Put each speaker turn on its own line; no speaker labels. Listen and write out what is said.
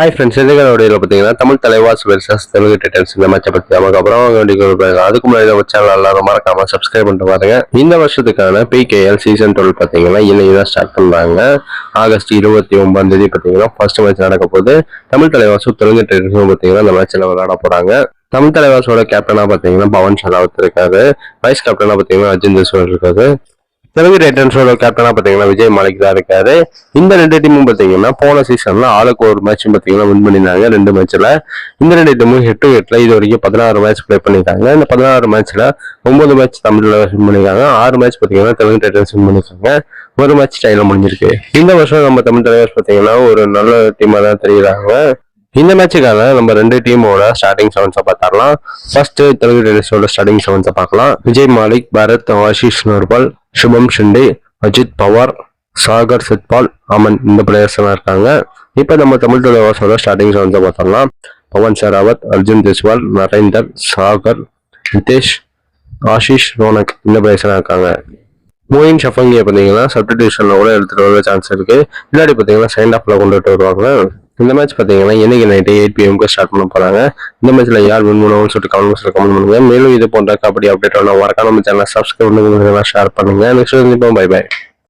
Hi friends இதுக்கான வீடியோவில் பார்த்தீங்கன்னா தமிழ் தலைவாஸ் வெர்சஸ் தெலுங்கு டைட்டன்ஸ் இந்த மேட்சை பற்றி நமக்கு அப்புறம் வேண்டிய அதுக்கு முன்னாடி நம்ம சேனல் எல்லாரும் மறக்காம சப்ஸ்கிரைப் பண்ணிட்டு பாருங்க. இந்த வருஷத்துக்கான பிகேஎல் சீசன் டுவெல் பார்த்தீங்கன்னா இன்னைக்கு தான் ஸ்டார்ட் பண்ணாங்க ஆகஸ்ட் இருபத்தி ஒன்பதாம் தேதி பார்த்தீங்கன்னா ஃபர்ஸ்ட் மேட்ச் நடக்க போது தமிழ் தலைவாசும் தெலுங்கு டைட்டன்ஸும் பார்த்தீங்கன்னா இந்த மேட்ச்சில் விளையாட போகிறாங்க தமிழ் தலைவாசோட கேப்டனா பார்த்தீங்கன்னா பவன் ஷராவத் இருக்காரு. வைஸ் கேப்டனா பார்த்தீங்கன்னா அர்ஜுன் ஜஸ்வால் இருக்காரு. தெலுங்கு டைட்டன்ஸோட கேப்டனா பாத்தீங்கன்னா விஜய் மாலிக் தான் இருக்காரு. இந்த ரெண்டு டீமும் பாத்தீங்கன்னா போன சீசன்ல ஆளுக்கு ஒரு மேட்ச் பாத்தீங்கன்னா வின் பண்ணிருந்தாங்க ரெண்டு மேட்ச்ல இந்த ரெண்டு டீமும் ஹெட் டு ஹெட்ல இது வரைக்கும் பதினாறு மேட்ச் ப்ளே பண்ணிருக்காங்க இந்த பதினாறு மேட்ச்ல ஒன்பது மேட்ச் தமிழ்ல வின் பண்ணிருக்காங்க ஆறு மேட்ச் பாத்தீங்கன்னா தெலுங்கு டைட்டன்ஸ் வின் பண்ணிருக்காங்க ஒரு மேட்ச் டைல முடிஞ்சிருக்கு. இந்த வருஷம் நம்ம தமிழ் தலைவர்ஸ் பாத்தீங்கன்னா ஒரு நல்ல டீமா தான் தெரியுறாங்க. இந்த மேட்சுக்காக நம்ம ரெண்டு டீமோட ஸ்டார்டிங் செவன்ஸை பார்த்தாரலாம் ஃபர்ஸ்ட் தெலுங்கு டைட்டன்ஸோட ஸ்டார்டிங் செவன்ஸை பார்க்கலாம். விஜய் மாலிக் பரத் ஆஷிஷ் நர்பால் சுபம் ஷிண்டே அஜித் பவார் சாகர் சித்பால் அமன் இந்த பிளேயர்ஸ் எல்லாம் இருக்காங்க. இப்போ நம்ம தமிழ் தலைவாசோட ஸ்டார்டிங்ஸ் வந்து பார்த்தோம்னா பவன் ஷராவத் அர்ஜுன் ஜெஸ்வால் நரேந்தர் சாகர் நிதேஷ் ஆஷிஷ் ரோனக் இந்த பிளேயர்ஸ் எல்லாம் இருக்காங்க. மோயின் ஷஃபங்கியை பார்த்தீங்கன்னா சப்டிடியூஷனில் கூட எடுத்துகிட்டு வர சான்ஸ் இருக்குது இல்லாட்டி பார்த்தீங்கன்னா சைன் ஆஃபில் கொண்டுட்டு வருவாங்க. இந்த மேட்ச் பார்த்தீங்கன்னா இன்னைக்கு நைட்டு எயிட் பிஎம்க்கு ஸ்டார்ட் பண்ண போறாங்க. இந்த மேட்ச்ல யார் வின் பண்ணுவோம்னு சொல்லிட்டு கமெண்ட் பாக்ஸ்ல கமெண்ட் பண்ணுங்க. மேலும் இது போன்ற கபடி அப்டேட் ஒன்று மறக்காம நம்ம சேனல் சப்ஸ்கிரைப் பண்ணுங்க ஷேர் பண்ணுங்க. Next bye bye